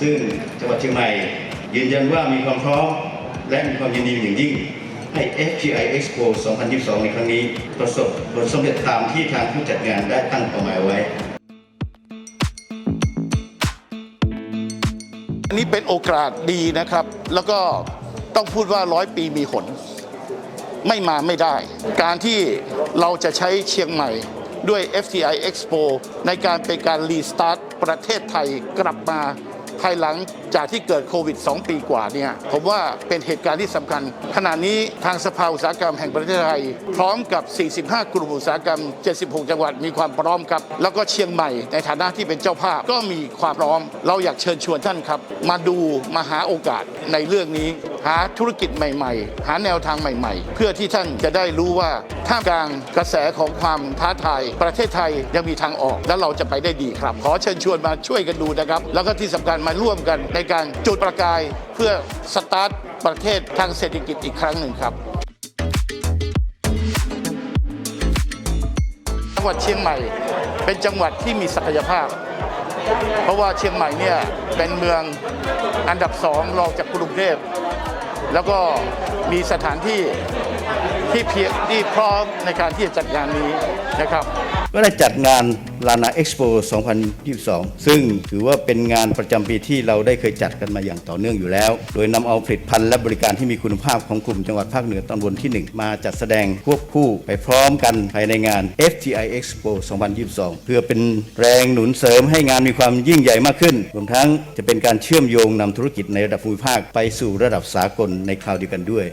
ซึ่งจังหวัดเชียงใหม่ยืนยันว่ามีความพร้อมและมีความยินดีอย่างยิ่ง ให้ FGI Expo 2022 ในครั้งนี้ ประสบผลสำเร็จตามที่ทางผู้จัดงานได้ตั้งเป้าหมายไว้อันนี้เป็นโอกาสดีนะครับ แล้วก็ต้องพูดว่าร้อยปีมีหน ไม่มาไม่ได้ การที่เราจะใช้เชียงใหม่ด้วย FTI Expo ในการเป็นการรีสตาร์ทประเทศไทยกลับมา ภายหลังจากที่เกิดโควิด 2 ปีกว่าเนี่ยผมว่าเป็นเหตุการณ์ที่สำคัญ ขณะนี้ทางสภาอุตสาหกรรมแห่งประเทศไทย พร้อมกับ 45 กลุ่มอุตสาหกรรม 76 จังหวัดมีความพร้อมครับ แล้วก็เชียงใหม่ในฐานะที่เป็นเจ้าภาพก็มีความพร้อม เราอยากเชิญชวนท่านครับ มาดูมาหาโอกาสในเรื่องนี้ หาธุรกิจใหม่ ๆ หาแนวทางใหม่ ๆ เพื่อที่ท่านจะได้รู้ว่าท่ามกลางกระแสของความท้าทาย ประเทศไทยยังมีทางออก และเราจะไปได้ดีครับ ขอเชิญชวนมาช่วยกันดูนะครับ แล้วก็ที่สำคัญมาร่วมกันในการจุดประกายเพื่อสตาร์ทประเทศทางเศรษฐกิจอีกครั้งหนึ่งครับจังหวัดเชียงใหม่ เป็นจังหวัดที่มีศักยภาพ เพราะว่าเชียงใหม่เนี่ยเป็นเมืองอันดับสองรองจากกรุงเทพ แล้วก็มีสถานที่ที่เพียงที่พร้อมในการที่จะจัดงานนี้นะครับ ก็ได้จัดงานลานาเอ็กซ์โป2022 ซึ่งถือว่าเป็นงานประจำปีที่เราได้เคยจัดกันมาอย่างต่อเนื่องอยู่แล้ว โดยนำเอาผลิตภัณฑ์และบริการที่มีคุณภาพของกลุ่มจังหวัดภาคเหนือตอนบนที่ 1 มาจัดแสดงควบคู่ไปพร้อมกันภายในงาน FTI Expo 2022 เพื่อเป็นแรงหนุนเสริมให้งานมีความยิ่งใหญ่มากขึ้น รวมทั้งจะเป็นการเชื่อมโยงนำธุรกิจในระดับภูมิภาคไปสู่ระดับสากลในคราวเดียวกันด้วย